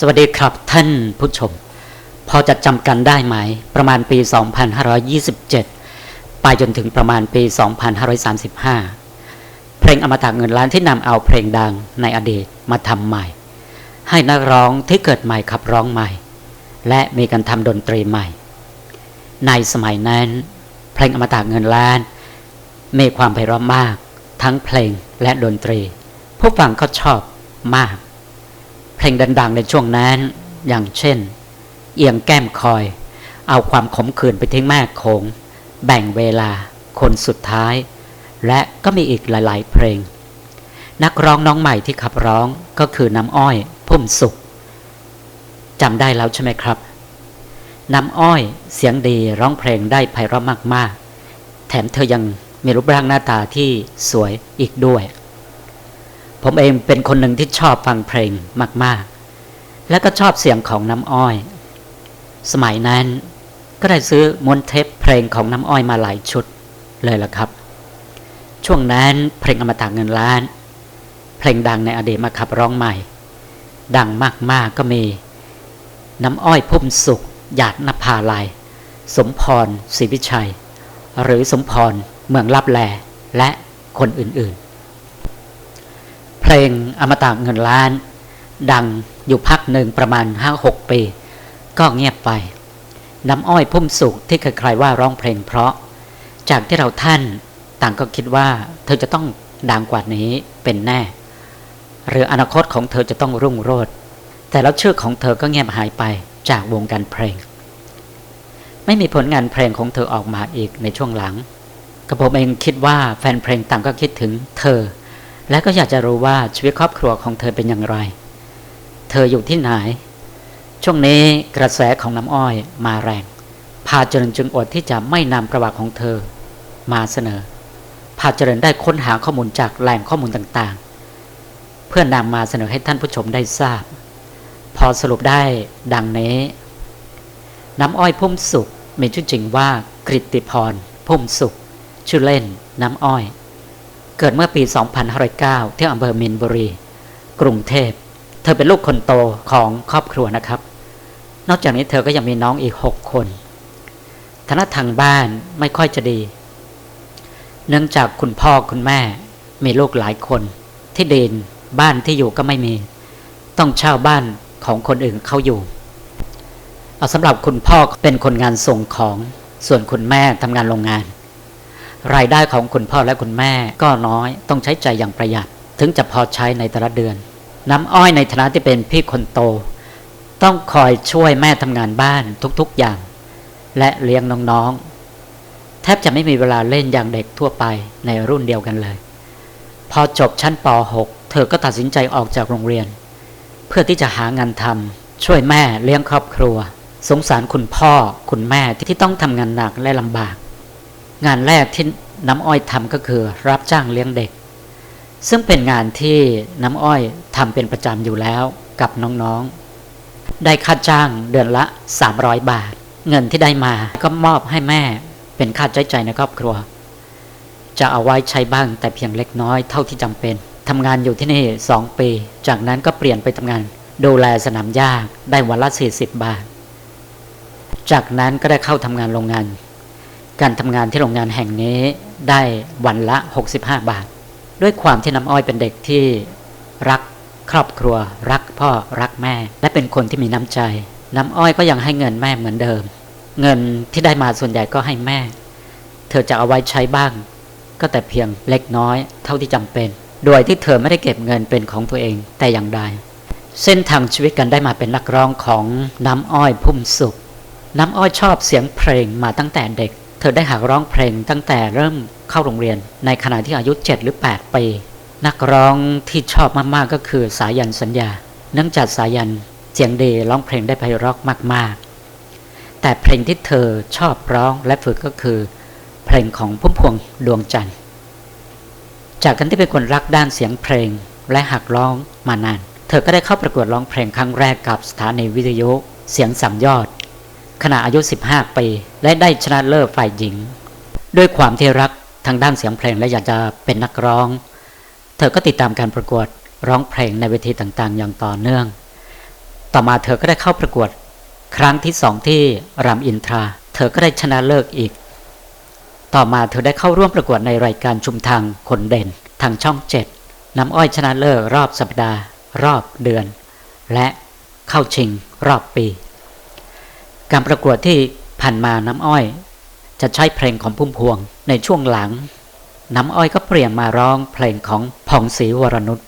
สวัสดีครับท่านผู้ชม พอจะจำกันได้ไหม ประมาณปี 2527 ไปจนถึงประมาณปี 2535 เพลงอมตะเงินล้านที่นำเอาเพลงดังในอดีตมาทำใหม่ ให้นักร้องที่เกิดใหม่ขับร้องใหม่ และมีการทำดนตรีใหม่ ในสมัยนั้น เพลงอมตะเงินล้าน มีความไพเราะมาก ทั้งเพลงและดนตรี ผู้ฟังก็ชอบมาก เพลงดัง ๆ ในช่วงนั้น อย่างเช่น เอียงแก้มคอย เอาความขมขื่นไปทิ้งแม่โขง แบ่งเวลา คนสุดท้าย และก็มีอีกหลาย ๆ เพลง นักร้องน้องใหม่ที่ขับร้องก็คือน้ำอ้อย พุ่มสุขจำได้แล้วใช่ไหมครับ น้ำอ้อยเสียงดีร้องเพลงได้ไพเราะมาก ๆ แถมเธอยังมีรูปร่างหน้าตาที่สวยอีกด้วย ผมเองเป็นคนหนึ่งที่ชอบฟังเพลงมาก ๆ และก็ชอบเสียงของน้ำอ้อย สมัยนั้นก็ได้ซื้อมวนเทปเพลงของน้ำอ้อยมาหลายชุดเลยล่ะครับ ช่วงนั้นเพลงอมตะเงินล้าน เพลงดังในอดีตมาขับร้องใหม่ ดังมากๆก็มี น้ำอ้อยพุ่มสุขหยาดนภาลาย สมพรศรีวิชัย หรือสมพรเมืองลับแลและคนอื่นๆ เพลงอมตะเงินล้าน ดังอยู่พักหนึ่งประมาณ5-6ปี ก็เงียบไป น้ำอ้อยพุ่มสุขที่ใครๆว่าร้องเพลงเพราะ จากที่เราท่านต่างก็คิดว่า เธอจะต้องดังกว่านี้เป็นแน่ หรืออนาคตของเธอจะต้องรุ่งโรจน์แต่แล้วชื่อของเธอก็เงียบหายไปจากวงการเพลง ไม่มีผลงานเพลงของเธอออกมาอีกในช่วงหลังกระผมเองคิดว่าแฟนเพลงต่างก็คิดถึงเธอ และก็อยากจะรู้ว่าชีวิตครอบครัวของเธอเป็นอย่างไร เธออยู่ที่ไหน ช่วงนี้กระแสของน้ำอ้อยมาแรง พาเจริญจึงอดที่จะไม่นำประวัติของเธอ มาเสนอ พาเจริญได้ค้นหาข้อมูลจากแหล่งข้อมูลต่างๆ เพื่อนำมาเสนอให้ท่านผู้ชมได้ทราบ พอสรุปได้ดังนี้ น้ำอ้อยพุ่มสุขมีชื่อจริงว่ากริติพรพุ่มสุขชื่อเล่นน้ำอ้อย เกิดเมื่อปี 2509 ที่อำเภอมินบุรี กรุงเทพ เธอเป็นลูกคนโตของครอบครัวนะครับ นอกจากนี้เธอก็ยังมีน้องอีก 6 คนฐานะทางบ้านไม่ค่อยจะดี เนื่องจากคุณพ่อคุณแม่มีลูกหลายคน ที่เดินบ้านที่อยู่ก็ไม่มี ต้องเช่าบ้านของคนอื่นเข้าอยู่ เอาสำหรับคุณพ่อเป็นคนงานส่งของ ส่วนคุณแม่ทำงานโรงงาน รายได้ของคุณพ่อและคุณแม่ก็น้อยต้องใช้ใจอย่างประหยัด ถึงจะพอใช้ในแต่ละเดือน น้ำอ้อยในฐานะที่เป็นพี่คนโต ต้องคอยช่วยแม่ทำงานบ้านทุกๆอย่าง และเลี้ยงน้องๆแทบจะไม่มีเวลาเล่นอย่างเด็กทั่วไปในรุ่นเดียวกันเลย พอจบชั้นป .6 เธอก็ตัดสินใจออกจากโรงเรียน เพื่อที่จะหางานทำช่วยแม่เลี้ยงครอบครัว สงสารคุณพ่อคุณแม่ที่ต้องทำงานหนักและลำบาก งานแรกที่น้ำอ้อยทำก็คือรับจ้างเลี้ยงเด็ก ซึ่งเป็นงานที่น้ำอ้อยทำเป็นประจำอยู่แล้วกับน้องๆ ได้ค่าจ้างเดือนละ 300 บาท เงินที่ได้มาก็มอบให้แม่เป็นค่าใช้จ่ายในครอบครัว จะเอาไว้ใช้บ้างแต่เพียงเล็กน้อยเท่าที่จำเป็นทำงานอยู่ที่นี่สองปี จากนั้นก็เปลี่ยนไปทำงาน ดูแลสนามหญ้าได้วันละ 40 บาท จากนั้นก็ได้เข้าทำงานโรงงาน การทำงานที่โรงงานแห่งนี้ได้วันละ 65 บาท ด้วยความที่น้ำอ้อยเป็นเด็กที่รักครอบครัว รักพ่อรักแม่ และเป็นคนที่มีน้ำใจ น้ำอ้อยก็ยังให้เงินแม่เหมือนเดิม เงินที่ได้มาส่วนใหญ่ก็ให้แม่ เธอจะเอาไว้ใช้บ้าง ก็แต่เพียงเล็กน้อย เท่าที่จำเป็น โดยที่เธอไม่ได้เก็บเงินเป็นของตัวเองแต่อย่างใดเส้นทางชีวิตกันได้มาเป็นนักร้องของน้ำอ้อยพุ่มสุข น้ำอ้อยชอบเสียงเพลงมาตั้งแต่เด็ก เธอได้หักร้องเพลงตั้งแต่เริ่มเข้าโรงเรียน ในขณะที่อายุ 7 หรือ 8 ปี นักร้องที่ชอบมากๆก็คือสายันสัญญา เนื่องจากสายันเสียงดีร้องเพลงได้ไพเราะมากๆ แต่เพลงที่เธอชอบร้องและฝึกก็คือ เพลงของพุ่มพวงดวงจันทร์ จากกันที่เป็นคนรักด้านเสียงเพลงและหักร้องมานาน เธอก็ได้เข้าประกวดร้องเพลงครั้งแรกกับสถานีวิทยุเสียงสามยอด ขณะอายุ 15 ปี และได้ชนะเลิศฝ่ายหญิง ด้วยความที่รักทางด้านเสียงเพลงและอยากจะเป็นนักร้อง เธอก็ติดตามการประกวดร้องเพลงในเวทีต่างๆ อย่างต่อเนื่อง ต่อมาเธอก็ได้เข้าประกวด ครั้งที่สองที่รามอินทรา เธอก็ได้ชนะเลิศอีก ต่อมาเธอได้เข้าร่วมประกวดในรายการชุมทางคนเด่นทางช่องเจ็ดน้ำอ้อยชนะเลิศรอบสัปดาห์ รอบเดือน และเข้าชิงรอบปี การประกวดที่ผ่านมาน้ำอ้อย จะใช้เพลงของพุ่มพวงในช่วงหลัง น้ำอ้อยก็เปลี่ยนมาร้องเพลงของผ่องศรีวรนุช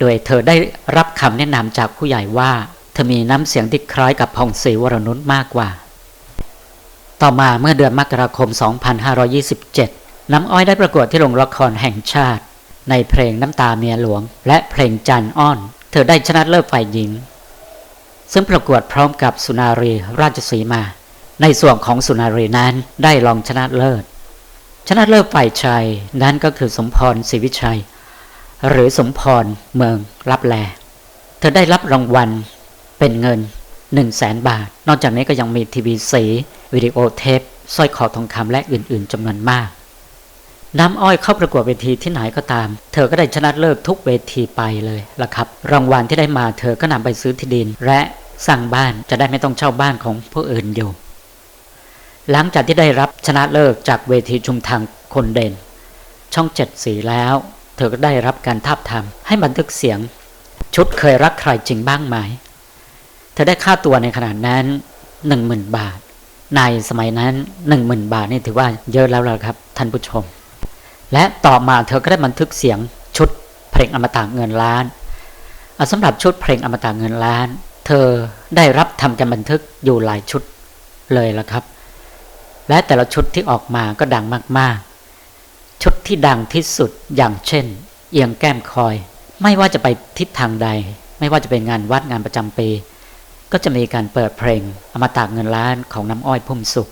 โดยเธอได้รับคำแนะนำจากผู้ใหญ่ว่า เธอมีน้ำเสียงที่คล้ายกับผ่องศรีวรนุชมากกว่า ต่อมาเมื่อเดือนมกราคม 2527 น้ำอ้อยได้ประกวดที่โรงละครแห่งชาติ ในเพลงน้ำตาเมียหลวง และเพลงจันอ้อน เธอได้ชนะเลิศฝ่ายหญิง ซึ่งประกวดพร้อมกับสุนารีราชสีมา ในส่วนของสุนารีนั้นได้รองชนะเลิศ ชนะเลิศฝ่ายชายนั้นก็คือสมพรศรีวิชัย หรือสมพรเมืองรับแล เธอได้รับรางวัลเป็นเงิน1 0 0 0 0แสนบาท นอกจากนี้ก็ยังมีทีวีสีวิดีโอเทปสร้อยคอทองคำและอื่น ๆจำนวนมาก น้ำอ้อยเข้าประกวดเวทีที่ไหนก็ตาม เธอก็ได้ชนะเลิศทุกเวทีไปเลยล่ะครับ รางวัลที่ได้มาเธอก็นำไปซื้อที่ดิน และสร้างบ้านจะได้ไม่ต้องเช่าบ้านของผู้อื่นอยู่ หลังจากที่ได้รับชนะเลิศจากเวทีชุมทางคนเด่น ช่องเจ็ดสีแล้ว เธอก็ได้รับการทาบทามให้บันทึกเสียง ชุดเคยรักใครจริงบ้างไหม เธอได้ค่าตัวในขนาดนั้นหนึ่งหมื่นบาท ในสมัยนั้นหนึ่งหมื่นบาทนี่ถือว่าเยอะแล้วล่ะครับ ท่านผู้ชม และต่อมาเธอก็ได้บันทึกเสียงชุดเพลงอมตะเงินล้านสำหรับชุดเพลงอมตะเงินล้าน เธอได้รับทำการบันทึกอยู่หลายชุดเลยละครับ และแต่ละชุดที่ออกมาก็ดังมากๆ ชุดที่ดังที่สุดอย่างเช่น เอียงแก้มคอย ไม่ว่าจะไปทิศทางใด ไม่ว่าจะเป็นงานวัดงานประจำปี ก็จะมีการเปิดเพลงอมตะเงินล้านของน้ำอ้อยพุ่มสุข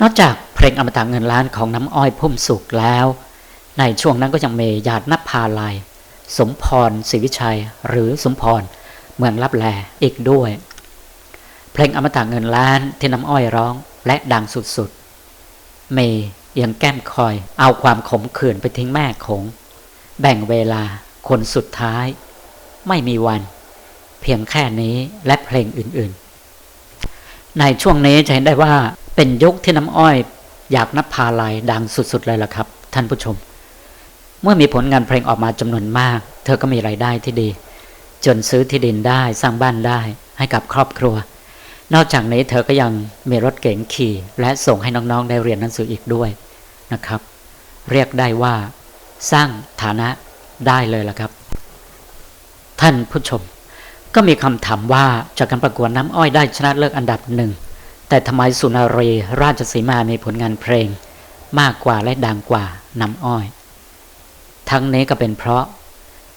นอกจาก เพลงอมตะเงินล้านของน้ำอ้อยพุ่มสุขแล้ว ในช่วงนั้นก็ยังมีหยาดนภาลาย สมพรศรีวิชัย หรือสมพรเมืองรับแลอีกด้วย เพลงอมตะเงินล้านที่น้ำอ้อยร้องและดังสุดๆ เมย์ยังแก้มคอยเอาความขมขื่นไปทิ้งแม่คงแบ่งเวลาคนสุดท้าย ไม่มีวัน เพียงแค่นี้และเพลงอื่นๆ ในช่วงนี้จะเห็นได้ว่าเป็นยุคที่น้ำอ้อย อยากนับพาลายดังสุดๆเลยล่ะครับ ท่านผู้ชม เมื่อมีผลงานเพลงออกมาจำนวนมาก เธอก็มีไรายได้ที่ดี จนซื้อที่ดินได้สร้างบ้านได้ให้กับครอบครัว นอกจากนี้เธอก็ยังมีรถเก๋งขี่ และส่งให้น้องๆได้เรียนหนังสืออีกด้วยนะครับ เรียกได้ว่า สร้างฐานะได้เลยล่ะครับ ท่านผู้ชม ก็มีคำถามว่าจากการประกวดน้ำอ้อยได้ชนะเลิศอันดับหนึ่ง แต่ทำไมสุนารีราชสีมามีผลงานเพลง มากกว่าและดังกว่าน้ำอ้อย ทั้งนี้ก็เป็นเพราะ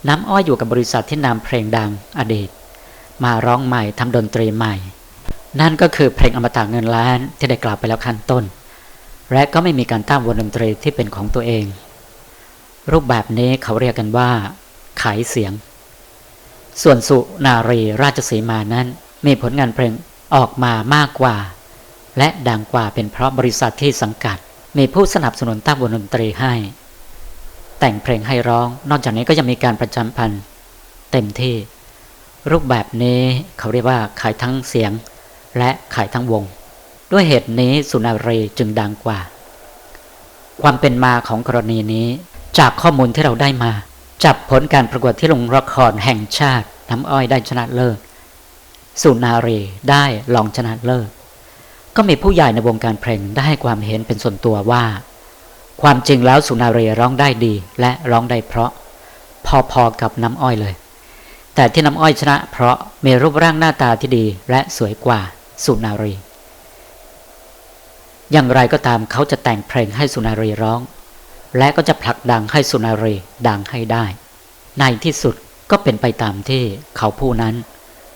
น้ำอ้อยอยู่กับบริษัทที่นำเพลงดังอดีต มาร้องใหม่ทำดนตรีใหม่ นั่นก็คือเพลงอมตะเงินล้านที่ได้กล่าวไปแล้วขั้นต้น และก็ไม่มีการตั้งวงดนตรีที่เป็นของตัวเอง รูปแบบนี้เขาเรียกกันว่า ขายเสียง ส่วนสุนารีราชสีมานั้นมีผลงานเพลงออกมามากกว่า และดังกว่าเป็นเพราะบริษัทที่สังกัด มีผู้สนับสนุนตั้งวงดนตรีให้ แต่งเพลงให้ร้อง นอกจากนี้ก็ยังมีการประจำพันธ์เต็มที่ รูปแบบนี้เขาเรียกว่าขายทั้งเสียง และขายทั้งวง ด้วยเหตุนี้สุนารีจึงดังกว่า ความเป็นมาของกรณีนี้ จากข้อมูลที่เราได้มา จับผลการประกวดที่โรงละครแห่งชาติน้ำอ้อยได้ชนะเลิศสุนารีได้รองชนะเลิศ ก็มีผู้ใหญ่ในวงการเพลงได้ให้ความเห็นเป็นส่วนตัวว่า ความจริงแล้วสุนารีร้องได้ดีและร้องได้เพราะ พอๆกับน้ำอ้อยเลย แต่ที่น้ำอ้อยชนะ เพราะมีรูปร่างหน้าตาที่ดีและสวยกว่าสุนารี อย่างไรก็ตามเขาจะแต่งเพลงให้สุนารีร้อง และก็จะผลักดังให้สุนารีดังให้ได้ ในที่สุดก็เป็นไปตามที่เขาผู้นั้น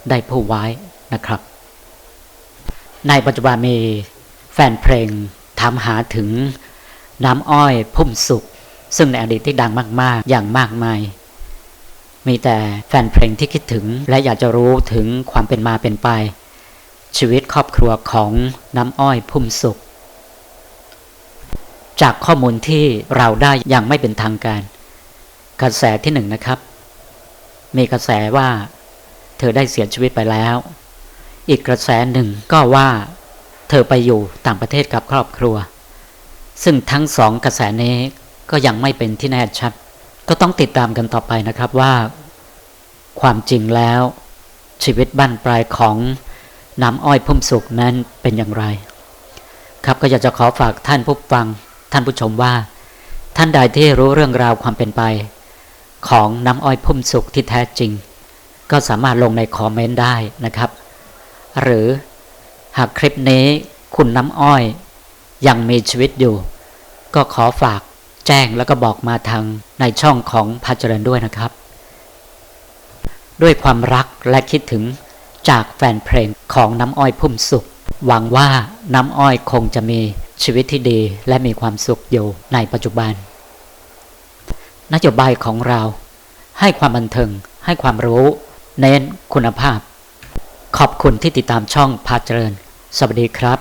ได้พูดไว้นะครับ ในปัจจุบันมีแฟนเพลงถามหาถึงน้ำอ้อยพุ่มสุขซึ่งในอดีตที่ดังมาก ๆ อย่างมากมาย มีแต่แฟนเพลงที่คิดถึงและอยากจะรู้ถึงความเป็นมาเป็นไป ชีวิตครอบครัวของน้ำอ้อยพุ่มสุขจากข้อมูลที่เราได้อย่างไม่เป็นทางการ กระแสที่หนึ่งนะครับ มีกระแสว่า เธอได้เสียชีวิตไปแล้ว อีกกระแสหนึ่งก็ว่าเธอไปอยู่ต่างประเทศกับครอบครัว ซึ่งทั้งสองกระแสนี้ก็ยังไม่เป็นที่แน่ชัด ก็ต้องติดตามกันต่อไปนะครับว่า ความจริงแล้ว ชีวิตบ้านปลายของน้ำอ้อยพุ่มสุกนั้นเป็นอย่างไร ครับก็อยากจะขอฝากท่านผู้ฟังท่านผู้ชมว่า ท่านใดที่รู้เรื่องราวความเป็นไป ของน้ำอ้อยพุ่มสุกที่แท้จริง ก็สามารถลงในคอมเมนต์ได้นะครับ หรือหากคลิปนี้คุณน้ำอ้อย ยังมีชีวิตอยู่ ก็ขอฝากแจ้งแล้วก็บอกมาทางในช่องของพาเจริญด้วยนะครับ ด้วยความรักและคิดถึงจากแฟนเพลงของน้ำอ้อยพุ่มสุข หวังว่าน้ำอ้อยคงจะมีชีวิตที่ดีและมีความสุขอยู่ในปัจจุบัน นโยบายของเรา ให้ความบันเทิงให้ความรู้ เน้นคุณภาพ ขอบคุณที่ติดตามช่องพาเจริญ สวัสดีครับ